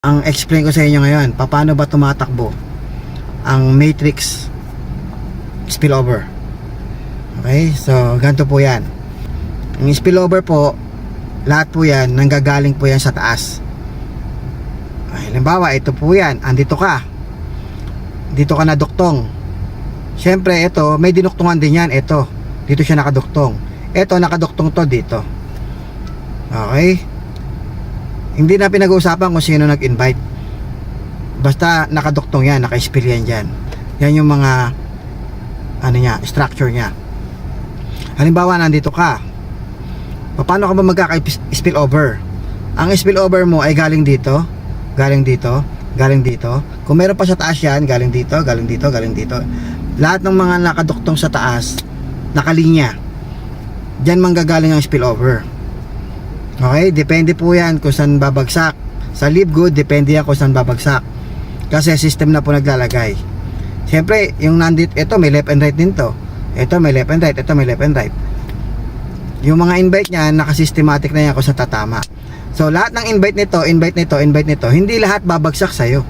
Ang explain ko sa inyo ngayon, paano ba tumatakbo ang matrix spillover. Okay? So, ganito po yan. Ang spillover po, lahat po yan, nanggagaling po yan sa taas. Halimbawa, ito po yan, andito ka. Dito ka na duktong. Siyempre, ito, may dinuktungan din yan, ito. Dito siya nakaduktong. Ito, nakaduktong to dito. Okay? Hindi na pinag-uusapan kung sino nag-invite. Basta nakaduktong yan, naka-spill yan. Yan yung mga ano niya, structure niya. Halimbawa, nandito ka. Paano ka ba magkaka-spill over? Ang spill over mo ay galing dito, galing dito, galing dito. Kung meron pa sa taas yan, galing dito, galing dito, galing dito. Lahat ng mga nakaduktong sa taas, nakalinya. Diyan manggagaling ang spillover. Okay, depende po yan kung saan babagsak. Sa live good, depende yan kung saan babagsak. Kasi system na po naglalagay. Siyempre, yung nandit, ito may left and right din to. Ito may left and right, ito may left and right. Yung mga invite niya, nakasystematic na yan kung saan tatama. So, lahat ng invite nito, invite nito, invite nito, hindi lahat babagsak sa'yo.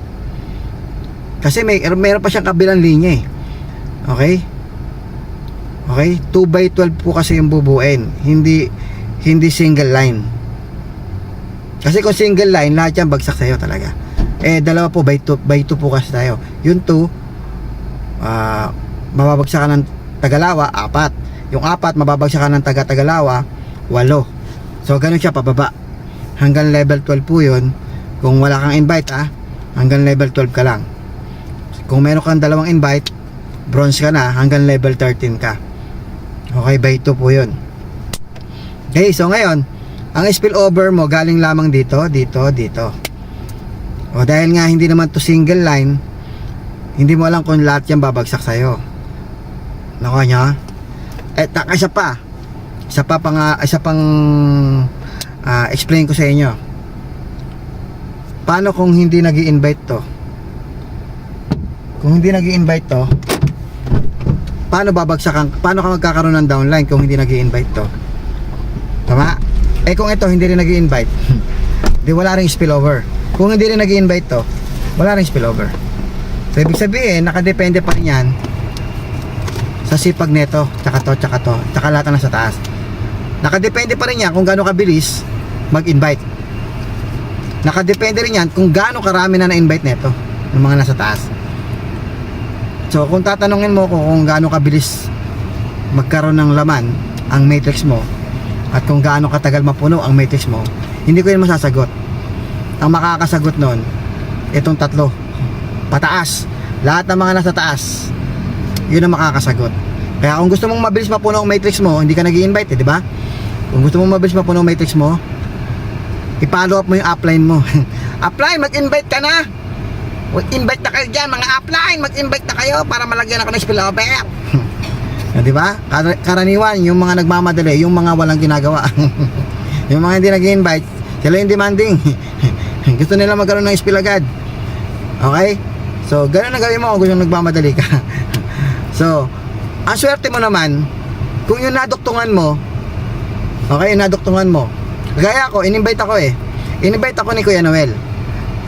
Kasi may, meron pa siyang kabilang linya eh. Okay? Okay? 2 by 12 po kasi yung bubuin. Hindi, hindi single line. Kasi kung single line, lahat yan bagsak sa'yo talaga. Eh, dalawa po, by 2, by 2 po kasi tayo. Yung 2, ah, mababagsakan ng Tagalawa, apat. Yung apat, mababagsakan ng taga Tagalawa, walo. So, ganun siya pababa. Hanggang level 12 po yun. Kung wala kang invite, ha, hanggang level 12 ka lang. Kung meron kang dalawang invite, bronze ka na, hanggang level 13 ka. Okay, by 2 po yun. Okay, so ngayon, ang spillover mo galing lamang dito, dito, dito. O dahil nga hindi naman to single line, hindi mo alam kung lahat yan babagsak sa'yo. Nakuha nyo? Eh, taka isa pa. Isa pa pang, ah, isa pang ah, explain ko sa inyo. Paano kung hindi nag invite to? Kung hindi nag invite to, paano babagsak ang, paano ka magkakaroon ng downline kung hindi nag invite to? Tama? Eh kung ito hindi rin nag invite di wala ring spillover. Kung hindi rin nag invite to, wala ring spillover. So ibig sabihin, nakadepende pa rin yan sa sipag neto, tsaka to, tsaka to, tsaka lahat na nasa taas. Nakadepende pa rin yan kung gaano kabilis mag-invite. Nakadepende rin yan kung gaano karami na na-invite neto ng mga nasa taas. So kung tatanungin mo ko kung gaano kabilis magkaroon ng laman ang matrix mo at kung gaano katagal mapuno ang matrix mo, hindi ko yun masasagot. Ang makakasagot nun, itong tatlo. Pataas. Lahat ng mga nasa taas, yun ang makakasagot. Kaya kung gusto mong mabilis mapuno ang matrix mo, hindi ka nag invite eh, di ba? Kung gusto mong mabilis mapuno ang matrix mo, i-follow up mo yung upline mo. upline, mag-invite ka na! Mag-invite na kayo dyan, mga upline! Mag-invite na kayo para malagyan ako ng spillover! Ah, di ba? Kar- karaniwan, yung mga nagmamadali, yung mga walang ginagawa. yung mga hindi nag-invite, sila yung demanding. gusto nila magkaroon ng spill agad. Okay? So, ganun na gawin mo kung gusto nagmamadali ka. so, ang swerte mo naman, kung yung naduktungan mo, okay, yung naduktungan mo, gaya ako, in-invite ako eh. In-invite ako ni Kuya Noel.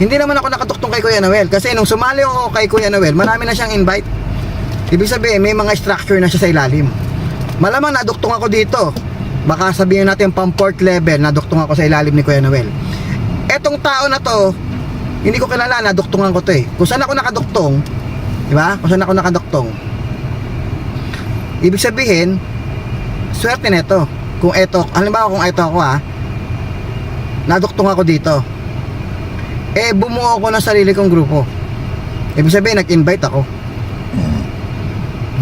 Hindi naman ako nakatuktong kay Kuya Noel kasi nung sumali ako kay Kuya Noel, marami na siyang invite. Ibig sabihin, may mga structure na siya sa ilalim. Malamang naduktong ako dito. Baka sabihin natin pang port level, naduktong ako sa ilalim ni Kuya Noel. Etong tao na to, hindi ko kilala, naduktungan ko to eh. Kung saan ako nakaduktong, di ba? Kung saan ako nakaduktong. Ibig sabihin, swerte nito. Kung eto, halimbawa kung eto ako ha, naduktong ako dito. Eh, bumuo ako ng sarili kong grupo. Ibig sabihin, nag-invite ako.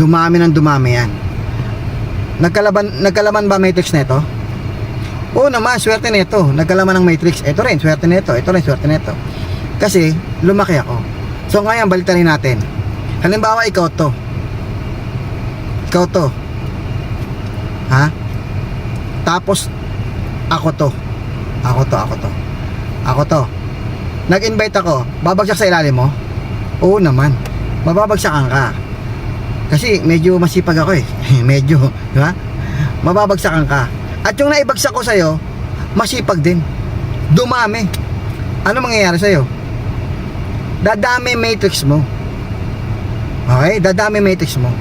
Dumami ng dumami yan. Nagkalaban, nagkalaman ba matrix nito? Oo naman, swerte nito. Nagkalaman ng matrix. Ito rin, swerte nito. Ito rin, swerte nito. Kasi, lumaki ako. So ngayon, balitan natin. Halimbawa, ikaw to. Ikaw to. Ha? Tapos, ako to. Ako to, ako to. Ako to. Nag-invite ako. Babagsak sa ilalim mo? Oo naman. Mababagsakan ka. Kasi medyo masipag ako eh. medyo, di ba? Mababagsakan ka. At yung naibagsak ko sa'yo, masipag din. Dumami. Ano mangyayari sa'yo? dadami matrix mo. Okay? Dadami matrix mo.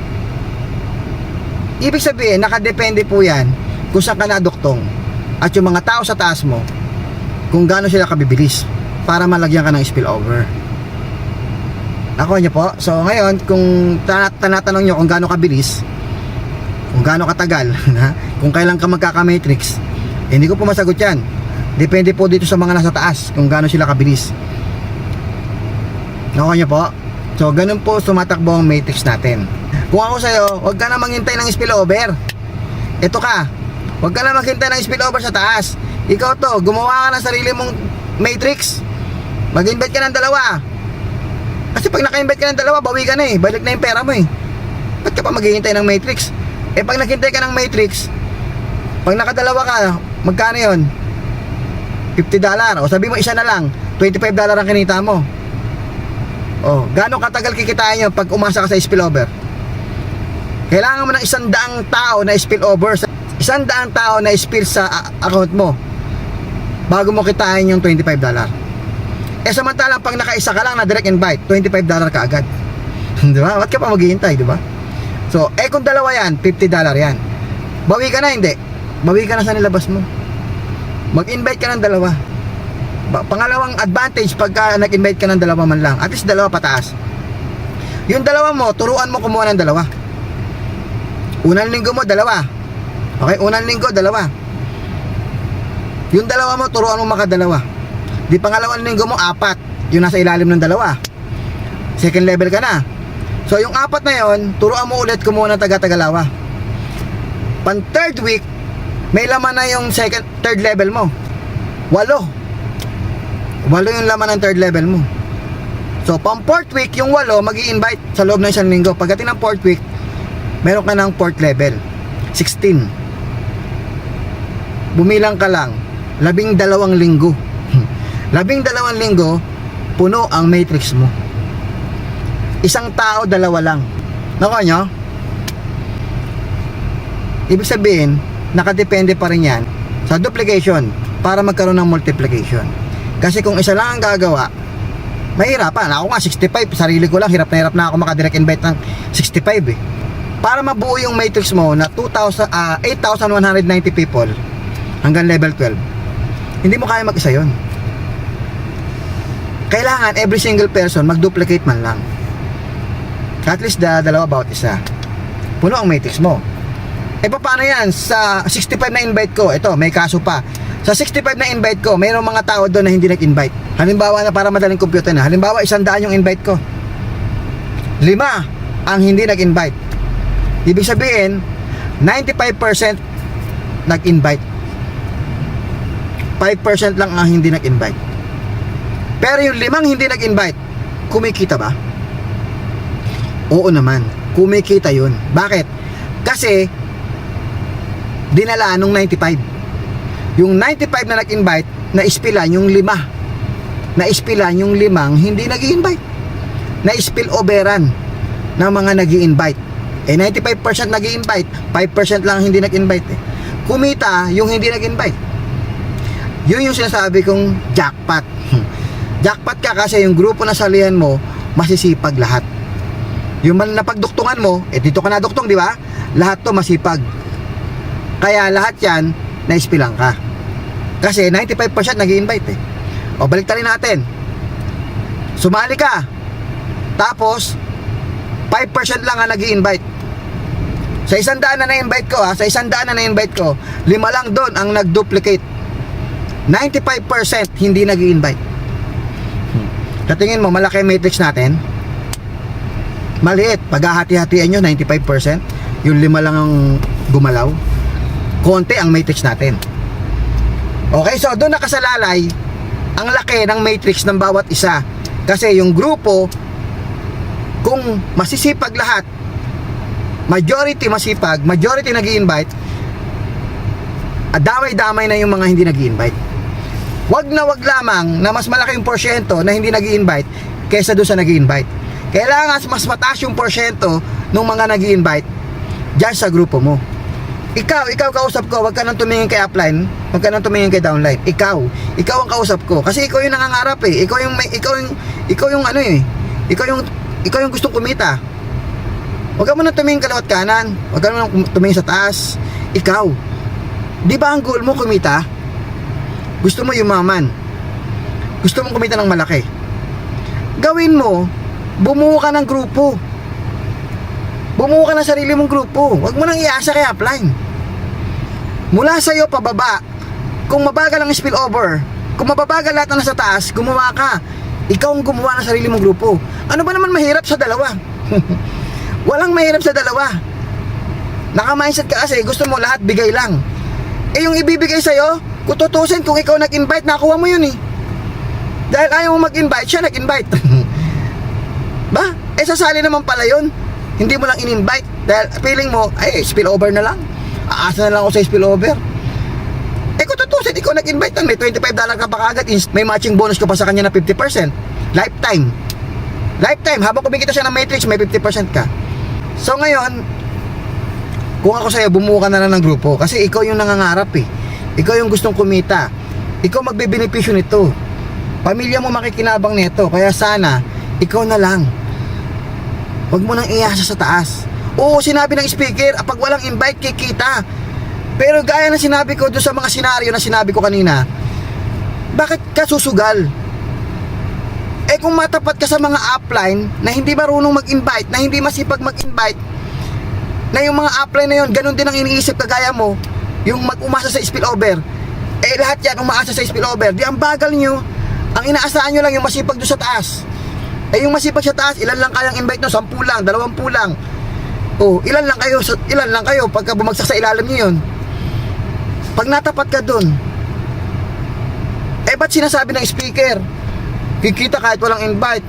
Ibig sabihin, nakadepende po yan kung saan ka naduktong at yung mga tao sa taas mo kung gaano sila kabibilis para malagyan ka ng spillover. Nakuha niyo po? So ngayon, kung ta- tanatanong niyo kung gaano kabilis, kung gaano katagal, kung kailan ka magkaka-matrix, eh, hindi ko po masagot yan. Depende po dito sa mga nasa taas kung gaano sila kabilis. Nakuha niyo po? So, ganun po sumatakbo ang matrix natin. Kung ako sa'yo, huwag ka na maghintay ng spillover. Ito ka, huwag ka na maghintay ng spillover sa taas. Ikaw to, gumawa ka ng sarili mong matrix. Mag-invite ka ng dalawa. Kasi pag naka-invite ka ng dalawa, bawi ka na eh. Balik na yung pera mo eh. Ba't ka pa maghihintay ng matrix? Eh pag naghintay ka ng matrix, pag nakadalawa ka, magkano yun? 50 dollar. O sabi mo isa na lang, 25 dollar ang kinita mo. O, gaano katagal kikitain yun pag umasa ka sa spillover? Kailangan mo ng isang daang tao na spillover. Isang daang tao na spill sa account mo bago mo kitain yung 25 dollar. Eh samantalang pag nakaisa ka lang na direct invite, 25 dollar ka agad. di ba? Ba't ka pa maghihintay, di ba? So, eh kung dalawa yan, 50 dollar yan. Bawi ka na, hindi. Bawi ka na sa nilabas mo. Mag-invite ka ng dalawa. Ba- pangalawang advantage pagka nag-invite ka ng dalawa man lang. At least dalawa pataas. Yung dalawa mo, turuan mo kumuha ng dalawa. Unang linggo mo, dalawa. Okay, unang linggo, dalawa. Yung dalawa mo, turuan mo makadalawa. Di pangalawang linggo mo, apat. Yung nasa ilalim ng dalawa. Second level ka na. So, yung apat na yon, turuan mo ulit kumuha ng taga-tagalawa. Pan third week, may laman na yung second, third level mo. Walo. Walo yung laman ng third level mo. So, pang fourth week, yung walo, mag invite sa loob ng isang linggo. Pagdating ng fourth week, meron ka ng fourth level. 16. Bumilang ka lang. Labing dalawang linggo. Labing dalawang linggo, puno ang matrix mo. Isang tao, dalawa lang. Nakuha nyo? Ibig sabihin, nakadepende pa rin yan sa duplication para magkaroon ng multiplication. Kasi kung isa lang ang gagawa, mahirapan. Ako nga, 65, sarili ko lang, hirap na hirap na ako makadirect invite ng 65 eh. Para mabuo yung matrix mo na 2,000, ah, 8,190 people hanggang level 12, hindi mo kaya mag-isa yun. Kailangan every single person mag-duplicate man lang. At least da, dalawa about isa. Puno ang matrix mo. Eh paano yan? Sa 65 na invite ko, ito, may kaso pa. Sa 65 na invite ko, mayroong mga tao doon na hindi nag-invite. Halimbawa na para madaling computer na. Halimbawa, isang daan yung invite ko. Lima ang hindi nag-invite. Ibig sabihin, 95% nag-invite. 5% lang ang hindi nag-invite. Pero yung limang hindi nag-invite, kumikita ba? Oo naman, kumikita yun. Bakit? Kasi, dinala nung 95. Yung 95 na nag-invite, na-ispilan yung lima. Na-ispilan yung limang hindi nag-invite. Na-spill overan ng mga nag invite Eh, 95% nag invite 5% lang hindi nag-invite eh. Kumita yung hindi nag-invite. Yun yung sinasabi kong jackpot. Jackpot ka kasi yung grupo na salihan mo, masisipag lahat. Yung man napagduktungan mo, eh dito ka naduktong, di ba? Lahat to masipag. Kaya lahat yan, naispilang ka. Kasi 95% nag invite eh. O balik rin natin. Sumali ka. Tapos, 5% lang ang nag invite Sa isang daan na na-invite ko ha, sa isang daan na na-invite ko, lima lang doon ang nag-duplicate. 95% hindi nag invite Katingin mo, malaki matrix natin. Maliit. Paghahati-hatian nyo, 95%. Yung lima lang ang gumalaw. Konti ang matrix natin. Okay, so doon nakasalalay ang laki ng matrix ng bawat isa. Kasi yung grupo, kung masisipag lahat, majority masipag, majority nag invite damay-damay na yung mga hindi nag invite Wag na wag lamang na mas malaki yung porsyento na hindi nag invite kaysa doon sa nag invite Kailangan mas mataas yung porsyento ng mga nag invite dyan sa grupo mo. ikaw, ikaw kausap ko, wag ka nang tumingin kay upline, wag ka nang tumingin kay downline. Ikaw, ikaw ang kausap ko kasi ikaw yung nangangarap eh. Ikaw yung may, ikaw yung ikaw yung ano eh. Ikaw yung ikaw yung gustong kumita. Wag ka muna tumingin kaliwat kanan, wag ka muna tumingin sa taas. Ikaw. 'Di ba ang goal mo kumita? Gusto mo yumaman. Gusto mong kumita ng malaki. Gawin mo, bumuo ka ng grupo. Bumuo ka ng sarili mong grupo. Huwag mo nang iasa kay upline. Mula sa iyo pababa. Kung mabagal ang spillover, kung mababagal lahat na nasa taas, gumawa ka. Ikaw ang gumawa ng sarili mong grupo. Ano ba naman mahirap sa dalawa? Walang mahirap sa dalawa. Naka-mindset ka kasi gusto mo lahat bigay lang. Eh yung ibibigay sa'yo, kung tutusin, kung ikaw nag-invite, nakuha mo yun eh. Dahil ayaw mo mag-invite, siya nag-invite. ba? Eh sasali naman pala yun. Hindi mo lang in-invite. Dahil feeling mo, ay, spillover na lang. Aasa na lang ako sa spillover. Eh kung tutusin, ikaw nag-invite lang. May 25 dollar ka pa kagad. May matching bonus ka pa sa kanya na 50%. Lifetime. Lifetime. Habang kumikita siya ng matrix, may 50% ka. So ngayon, kung ako sa'yo, bumuo ka na lang ng grupo. Kasi ikaw yung nangangarap eh. Ikaw yung gustong kumita. Ikaw magbebenepisyo nito. Pamilya mo makikinabang nito. Kaya sana, ikaw na lang. Huwag mo nang iasa sa taas. Oo, sinabi ng speaker, ah, pag walang invite, kikita. Pero gaya ng sinabi ko doon sa mga senaryo na sinabi ko kanina, bakit ka susugal? Eh kung matapat ka sa mga upline na hindi marunong mag-invite, na hindi masipag mag-invite, na yung mga upline na yun, ganun din ang iniisip kagaya mo, yung mag-umasa sa spillover, eh lahat yan umaasa sa spillover, di ang bagal nyo, ang inaasahan nyo lang yung masipag doon sa taas. Eh yung masipag sa taas, ilan lang kayang invite no? Sampu lang, dalawampu lang. Oh, ilan lang kayo, ilan lang kayo pagka bumagsak sa ilalim niyo yun. Pag natapat ka doon, eh ba't sinasabi ng speaker? Kikita kahit walang invite.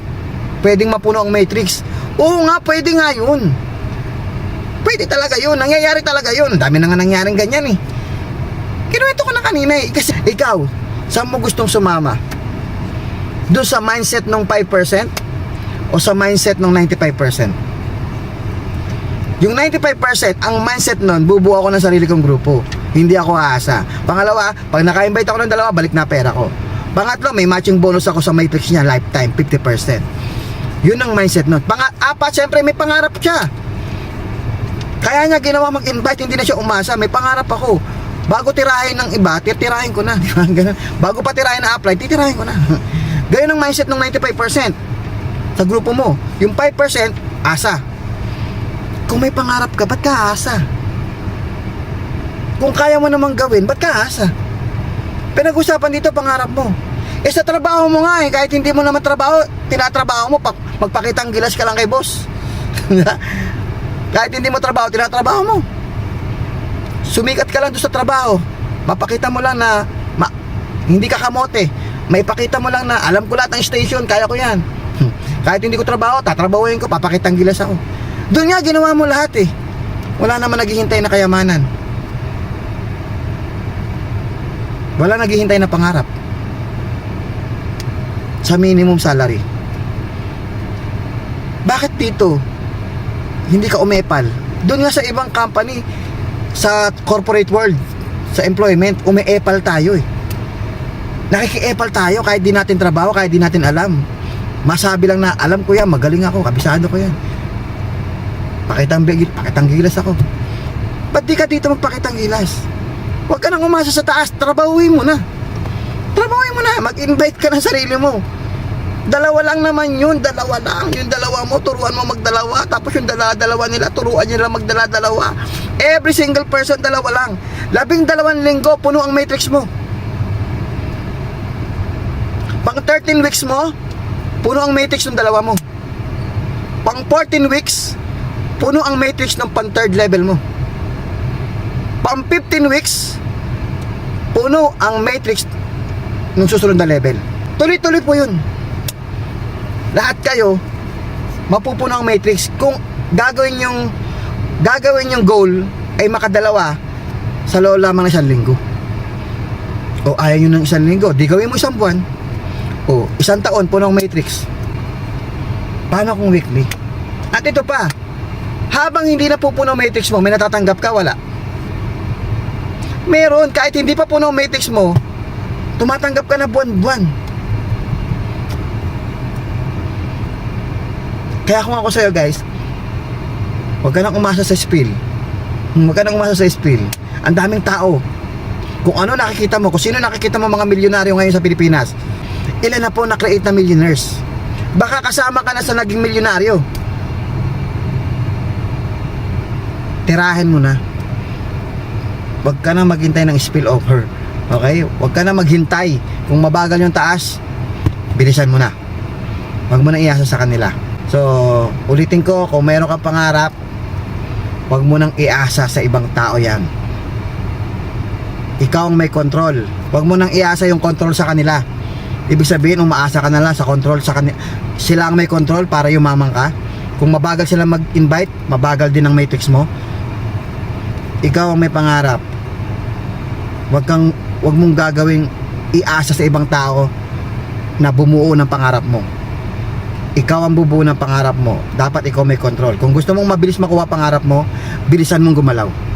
Pwedeng mapuno ang matrix. Oo nga, pwede nga yun. Pwede talaga yun. Nangyayari talaga yun. Dami na nga nangyaring ganyan eh. Kinuwento ko na kanina eh. Kasi ikaw, saan mo gustong sumama? Doon sa mindset ng 5% o sa mindset ng 95%? Yung 95%, ang mindset nun, bubuo ako ng sarili kong grupo. Hindi ako aasa. Pangalawa, pag naka-invite ako ng dalawa, balik na pera ko. Pangatlo, may matching bonus ako sa matrix niya, lifetime, 50%. Yun ang mindset nun. Pang-apat, syempre may pangarap siya. Kaya niya ginawa mag-invite, hindi na siya umasa. May pangarap ako. Bago tirahin ng iba, titirahin ko na. Di ba? Bago pa tirahin ng upline, titirahin ko na. Ganyan ang mindset ng 95% sa grupo mo. Yung 5%, asa. Kung may pangarap ka, ba't ka asa? Kung kaya mo namang gawin, ba't ka asa? Pinag-usapan dito pangarap mo. Eh sa trabaho mo nga eh, kahit hindi mo naman trabaho, tinatrabaho mo, pa, magpakitang gilas ka lang kay boss. kahit hindi mo trabaho, tinatrabaho mo. Sumikat ka lang doon sa trabaho. Mapakita mo lang na ma, hindi ka kamote. May pakita mo lang na alam ko lahat ng station, kaya ko yan. Hmm. Kahit hindi ko trabaho, tatrabahuin ko, papakitang gilas ako. Doon nga, ginawa mo lahat eh. Wala naman naghihintay na kayamanan. Wala naghihintay na pangarap. Sa minimum salary. Bakit dito? Hindi ka umepal. Doon nga sa ibang company, sa corporate world, sa employment, umeepal tayo eh. Nakikiepal tayo kahit di natin trabaho, kahit di natin alam. Masabi lang na, alam ko yan, magaling ako, kabisado ko yan. Pakitang, pakitang gilas ako. Ba't di ka dito magpakitang gilas? Huwag ka nang umasa sa taas, trabahuin mo na. Trabahuin mo na, mag-invite ka ng sarili mo. Dalawa lang naman yun, dalawa lang. Yung dalawa mo, turuan mo magdalawa. Tapos yung dalawa-dalawa nila, turuan nila magdala-dalawa. Every single person, dalawa lang. Labing dalawang linggo, puno ang matrix mo. Pang 13 weeks mo, puno ang matrix ng dalawa mo. Pang 14 weeks, puno ang matrix ng pang third level mo. Pang 15 weeks, puno ang matrix ng susunod na level. Tuloy-tuloy po yun. Lahat kayo, mapupuno ang matrix kung gagawin yung gagawin yung goal ay makadalawa sa loob lamang ng isang linggo. O ayaw nyo ng isang linggo, di gawin mo isang buwan. O isang taon, puno ang matrix. Paano kung weekly? At ito pa, habang hindi na pupuno matrix mo, may natatanggap ka, wala. Meron, kahit hindi pa puno ang matrix mo, tumatanggap ka na buwan-buwan. Kaya kung ako sa'yo guys, huwag ka nang umasa sa spill. Huwag ka nang umasa sa spill. Ang daming tao. Kung ano nakikita mo, kung sino nakikita mo mga milyonaryo ngayon sa Pilipinas, ilan na po na-create na millionaires. Baka kasama ka na sa naging milyonaryo. Tirahin mo na. Huwag ka na maghintay ng spillover. Okay? Huwag ka na maghintay. Kung mabagal yung taas, bilisan mo na. Huwag mo na iasa sa kanila. So, ulitin ko, kung mayroon kang pangarap, huwag mo nang iasa sa ibang tao yan. Ikaw ang may control. Huwag mo nang iasa yung control sa kanila. Ibig sabihin, umaasa ka na lang sa control sa kanila. Sila ang may control para yumaman ka. Kung mabagal sila mag-invite, mabagal din ang matrix mo. Ikaw ang may pangarap. Huwag kang, huwag mong gagawing iasa sa ibang tao na bumuo ng pangarap mo. Ikaw ang bubuo ng pangarap mo. Dapat ikaw may control. Kung gusto mong mabilis makuha pangarap mo, bilisan mong gumalaw.